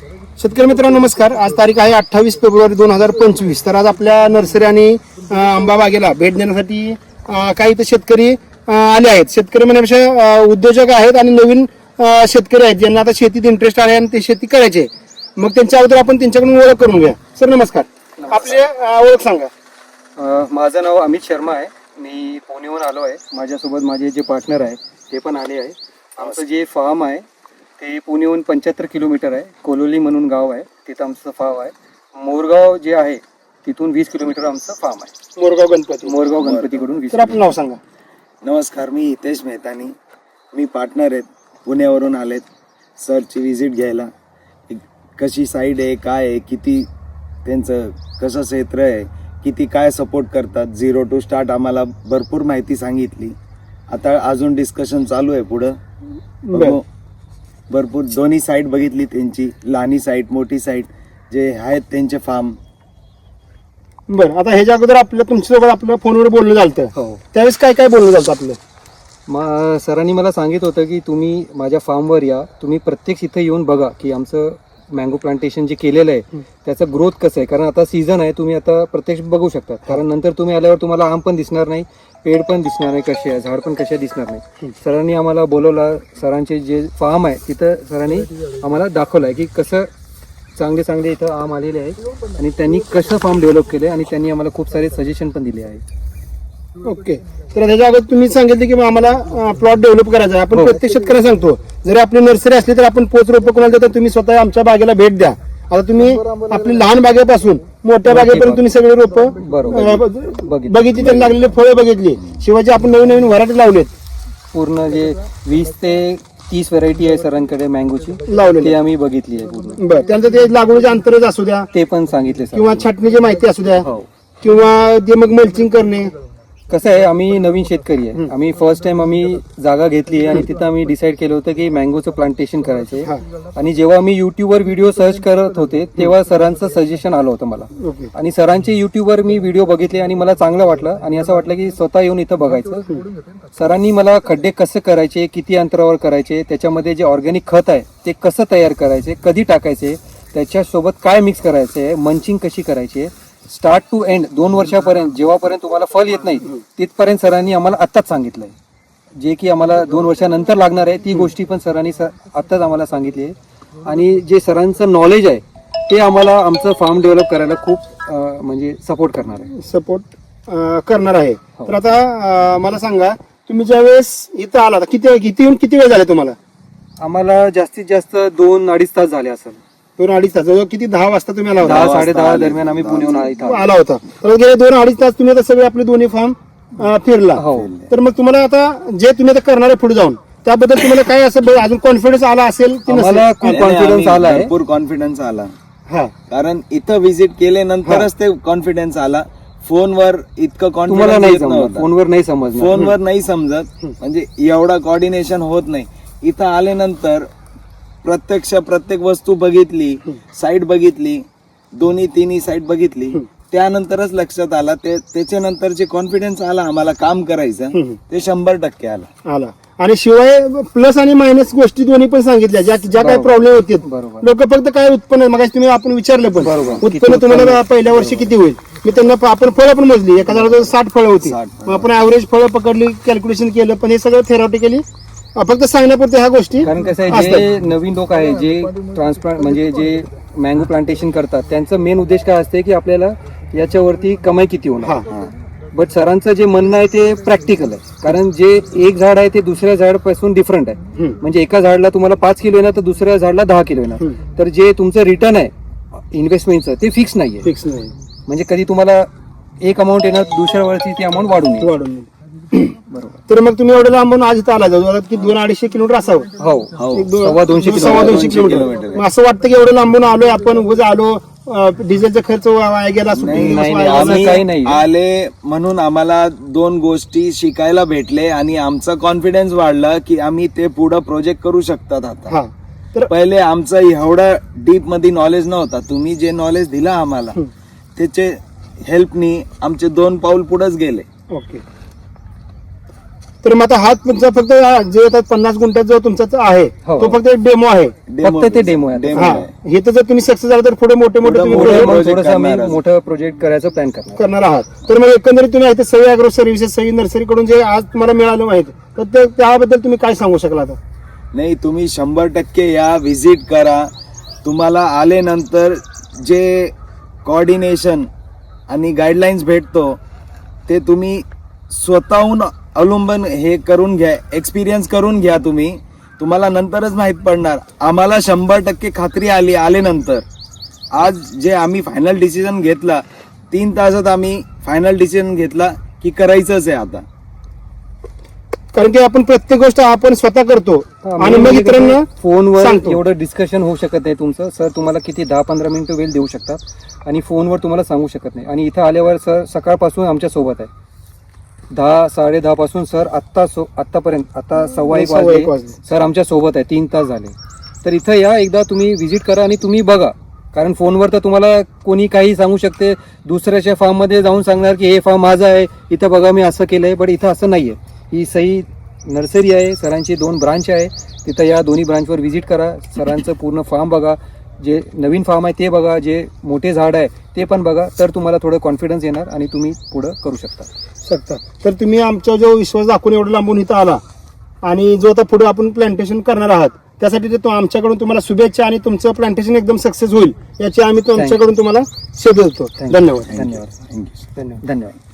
शेतकरी मित्रांनो नमस्कार. आज तारीख आहे अठ्ठावीस फेब्रुवारी दोन हजार पंचवीस. तर आज आपल्या नर्सरी आणि आंबा बागेला भेट देण्यासाठी काही इथं शेतकरी आले आहेत. शेतकरी म्हणण्यापेक्षा उद्योजक आहेत आणि नवीन शेतकरी आहेत. ज्यांना आता शेतीत इंटरेस्ट आहे आणि ते शेती करायचे. मग त्यांच्या अगोदर आपण त्यांच्याकडून ओळख करून घ्या सर नमस्कार. आपले ओळख सांगा. माझं नाव अमित शर्मा आहे. मी पुण्याहून आलो आहे. माझ्यासोबत माझे जे पार्टनर आहे ते पण आले आहे. आमचं जे फार्म आहे ते पुण्याहून पंच्याहत्तर किलोमीटर आहे. कोलोली म्हणून गाव आहे. तिथं आमचं फार्म आहे. मोरगाव जे आहे तिथून वीस किलोमीटर आमचं फार्म आहे. मोरगाव गणपती. मोरगाव गणपतीकडून वीस तर आपलं नाव सांगा. नमस्कार मी हितेश मेहतानी. मी पार्टनर आहेत. पुण्यावरून आलेत. सरची व्हिजिट घ्यायला. कशी साईड आहे काय आहे किती त्यांचं कसं क्षेत्र आहे किती काय सपोर्ट करतात झिरो टू स्टार्ट आम्हाला भरपूर माहिती सांगितली. आता अजून डिस्कशन चालू आहे पुढं. बघू. भरपूर दोन्ही साईड बघितली त्यांची. लहानी साईड मोठी साईड जे आहेत त्यांचे फार्म बरं आता ह्याच्या अगोदर आपलं तुमच्यासोबत आपलं फोनवर बोलणं झालं हो. त्यावेळेस काय काय बोलणं झालं आपलं? मग सरांनी मला सांगित होतं की तुम्ही माझ्या फार्मवर या. तुम्ही प्रत्यक्ष इथं येऊन बघा की आमचं मँगो प्लांटेशन जे केलेलं आहे त्याचं ग्रोथ कसं आहे? कारण आता सीझन आहे तुम्ही आता प्रत्यक्ष बघू शकता. कारण नंतर तुम्ही आल्यावर तुम्हाला आम पण दिसणार नाही पेड पण दिसणार नाही कसे आहे झाड पण कसे दिसणार नाही. सरांनी आम्हाला बोलवलं सरांचे जे फार्म आहे तिथं सरांनी आम्हाला दाखवलं आहे की कसं चांगले चांगले इथं आम आलेले आहे आणि त्यांनी कसं फार्म डेव्हलप केले आणि त्यांनी आम्हाला खूप सारे सजेशन पण दिले आहे ओके. तर त्याच्या अगोदर तुम्ही सांगितले की आम्हाला प्लॉट डेव्हलप करायचा आहे. आपण हो. प्रत्येक शेतकऱ्यांना सांगतो. जरी आपली नर्सरी असली तर आपण पोच रोप कोणाला देता तुम्ही स्वतः आमच्या बागेला भेट द्या. आता तुम्ही आपली लहान बागेपासून मोठ्या बागेपर्यंत तुम्ही सगळे रोप बरोबर. बघितली. त्यांनी लागलेले फळं बघितली. शिवाय आपण नवीन नवीन व्हरायटी लावलेत. पूर्ण जे वीस ते तीस व्हरायटी आहे सरांकडे मँगोची लावलेले. आम्ही बघितली आहे पूर्ण. बरं त्यांचं ते लागवडीचे अंतरच असू द्या. ते पण सांगितले सर. किंवा छाटणीची माहिती असू द्या. हो. किंवा ते मग मल्चिंग करणे. कसं आहे आम्ही नवीन शेतकरी आहे. आम्ही फर्स्ट टाइम आम्ही जागा घेतली आणि तिथं आम्ही डिसाईड केलं होतं की मँगोचं प्लांटेशन करायचे. आणि जेव्हा मी युट्यूबवर व्हिडिओ सर्च करत होते तेव्हा सरांचं सजेशन आलं होतं मला. आणि सरांचे युट्यूबवर मी व्हिडिओ बघितले आणि मला चांगलं वाटलं. आणि असं वाटलं की स्वतः येऊन इथं बघायचं. सरांनी मला खड्डे कसे करायचे किती अंतरावर करायचे त्याच्यामध्ये जे ऑर्गॅनिक खत आहे ते कसं तयार करायचे कधी टाकायचे त्याच्यासोबत काय मिक्स करायचे मंचिंग कशी करायची स्टार्ट टू एंड दोन वर्षापर्यंत जेव्हापर्यंत तुम्हाला फल येत नाही तिथपर्यंत सरांनी आम्हाला आत्ताच सांगितलंय. जे की आम्हाला दोन वर्षानंतर लागणार आहे ती गोष्टी पण सरांनी स- आत्ताच आम्हाला सांगितली आहे. आणि जे सरांचं नॉलेज आहे ते आम्हाला आमचं फार्म डेव्हलप करायला खूप म्हणजे सपोर्ट करणार आहे. सपोर्ट करणार आहे. हो. तर आता मला सांगा तुम्ही ज्यावेळेस इथं आला किती किती येऊन किती वेळ झाले तुम्हाला? आम्हाला जास्तीत जास्त दोन अडीच तास झाले असेल. दोन अडीच तास. जवळ किती? दहा वाजता तुम्ही आला दहा होता साडे दहा दरम्यान आम्ही पुण्याहून इथं. आलो. आला होता. तर गेले दोन अडीच तास तुम्ही आता सगळे आपले दोन्ही फॉर्म फिरला. हो. तर मग तुम्हाला आता जे तुम्ही आता करणार आहे पुढे जाऊन त्याबद्दल तुम्हाला काय असं ब- अजून कॉन्फिडन्स आला असेल की नसेल? खूप कॉन्फिडन्स आम्ही आला आहे भरपूर कॉन्फिडन्स आला. हा. कारण इथं व्हिजिट केल्यानंतरच ते कॉन्फिडन्स आला. फोनवर इतकं तुम्हाला नाही कॉन्फिडन्स समजणार नव्हता फोनवर नाही समजणार फोनवर नाही समजत. म्हणजे एवढा कॉर्डिनेशन होत नाही. इथं आल्यानंतर प्रत्यक्ष प्रत्येक वस्तू बघितली साईड बघितली दोन्ही तिन्ही साईड बघितली. त्यानंतरच लक्षात आला ते त्याच्यानंतर जे कॉन्फिडन्स आला आम्हाला काम करायचं ते शंभर टक्के आला. आला. आणि शिवाय प्लस आणि मायनस गोष्टी दोन्ही पण सांगितल्या ज्या ज्या काही प्रॉब्लेम होते. लोक फक्त काय उत्पन्न मग तुम्ही आपण विचारलं पण. उत्पन्न तुम्हाला पहिल्या वर्षी किती होईल? मी त्यांना आपण फळं पण मोजली एका साठ फळं होती. 60 मग आपण ऍव्हरेज फळं पकडली कॅल्क्युलेशन केलं पण हे सगळं थेरॉटिकली फक्त सांगण्यापुरते ह्या गोष्टी कारण कसं आहे. जे नवीन लोक आहे जे ट्रान्सप्लांट म्हणजे जे मँगो प्लांटेशन करतात त्यांचं मेन उद्देश काय असते की आपल्याला याच्यावरती कमाई किती होणार? बट सरांचं जे म्हणणं आहे ते प्रॅक्टिकल आहे. कारण जे एक झाड आहे ते दुसऱ्या झाडापासून डिफरंट आहे. म्हणजे एका झाडाला तुम्हाला पाच किलो येणार तर दुसऱ्या झाडाला दहा किलो येणार. तर जे तुमचं रिटर्न आहे इन्व्हेस्टमेंटचं ते फिक्स नाहीये. फिक्स नाही म्हणजे कधी तुम्हाला एक अमाऊंट येणार दुसऱ्या वर्षी ती अमाऊंट वाढून वाढून तर मग तुम्ही एवढं लांबून आज इथं आला जवळ की दोन अडीचशे किलोमीटर असावं? हो एक दो- सव्वा दोनशे सव्वा किलोमीटर. दोनशे किलोमीटर. मग असं वाटतं की एवढं लांबून आलोय आपण उगाच आलो अं, डिझेलचा खर्च वाया गेला सुट्टी नाही, दिवस नाही, वाया नाही, गेला. असं काही नाही. आले म्हणून आम्हाला दोन गोष्टी शिकायला भेटले आणि आमचा कॉन्फिडन्स वाढला की आम्ही ते पुढं प्रोजेक्ट करू शकतात आता. हा. तर पहिले आमचं एवढं डीपमध्ये नॉलेज नव्हता. तुम्ही जे नॉलेज दिला आम्हाला त्याचे हेल्पनी आमचे दोन पाऊल पुढेच गेले. ओके. तर मग आता हा तुमचा फक्त जे आता पन्नास गुंठ्यात जो तुमचा आहे हो. तो फक्त एक डेमो आहे फक्त ते demo आहे. demo हा आहे. हे तर जर तुम्ही सक्सेस झाला तर पुढे मोठे मोठे तुम्ही मोठे project मग project थोडंसं आम्ही करणार आहे. मोठं प्रोजेक्ट करायचं प्लॅन करणार करणार आहात तर मग एकंदरीत तुम्ही इथे सही अॅग्रो सर्व्हिसेस सही नर्सरीकडून जे आज तुम्हाला मिळालं माहिती तर ते- त्याबद्दल तुम्ही काय सांगू शकला आता नाही तुम्ही शंभर टक्के या व्हिजिट करा तुम्हाला आल्यानंतर जे कॉर्डिनेशन आणि गाईडलाईन्स भेटतो ते तुम्ही स्वतःहून अवलंबन हे करून घ्या एक्सपिरियन्स करून घ्या तुम्ही. तुम्हाला नंतरच माहीत पडणार. आम्हाला शंभर टक्के खात्री आली आल्यानंतर आज जे आम्ही फायनल डिसिजन घेतला तीन तासात आम्ही फायनल डिसिजन घेतला की करायचंच आहे आता. कारण की आपण प्रत्येक गोष्ट आपण स्वतः करतो. आणि मग म्हणजे इतरांना फोनवर. एवढं डिस्कशन होऊ शकत नाही तुमचं. सर तुम्हाला किती दहा पंधरा मिनिटं वेळ देऊ शकतात. आणि फोनवर तुम्हाला सांगू शकत नाही. आणि इथं आल्यावर सर सकाळपासून आमच्यासोबत आहे. दहा साडे दहा पासून सर आत्ता सो आत्तापर्यंत आता सव्वा एक सव्वा एक वाजले. वाजले. सर आमच्यासोबत आहे तीन तास झाले. तर इथं या एकदा तुम्ही व्हिजिट करा आणि तुम्ही बघा. कारण फोनवर तर तुम्हाला कोणी काही सांगू शकते. दुसऱ्याच्या फार्ममध्ये जाऊन सांगणार की हे फार्म माझं आहे इथं बघा मी असं केलंय. बट इथं असं नाहीये. ही सही नर्सरी आहे सरांची दोन ब्रांच आहे. तिथं या दोन्ही ब्रांचवर व्हिजिट करा. सरांचं पूर्ण फार्म बघा. जे नवीन फार्म आहे ते बघा. जे मोठे झाड आहे ते पण बघा. तर तुम्हाला थोडं कॉन्फिडन्स येणार आणि तुम्ही पुढं करू शकता. शकता तर तुम्ही आमचा जो विश्वास दाखवून एवढं लांबून इथं आला आणि जो आता पुढे आपण प्लांटेशन करणार आहात त्यासाठी ते तो आमच्याकडून तुम्हाला शुभेच्छा आणि तुमचं प्लांटेशन एकदम सक्सेस होईल याची आम्ही तुमच्याकडून तुम्हाला देतो. You. धन्यवाद. धन्यवाद थँक्यू धन्यवाद. धन्यवाद.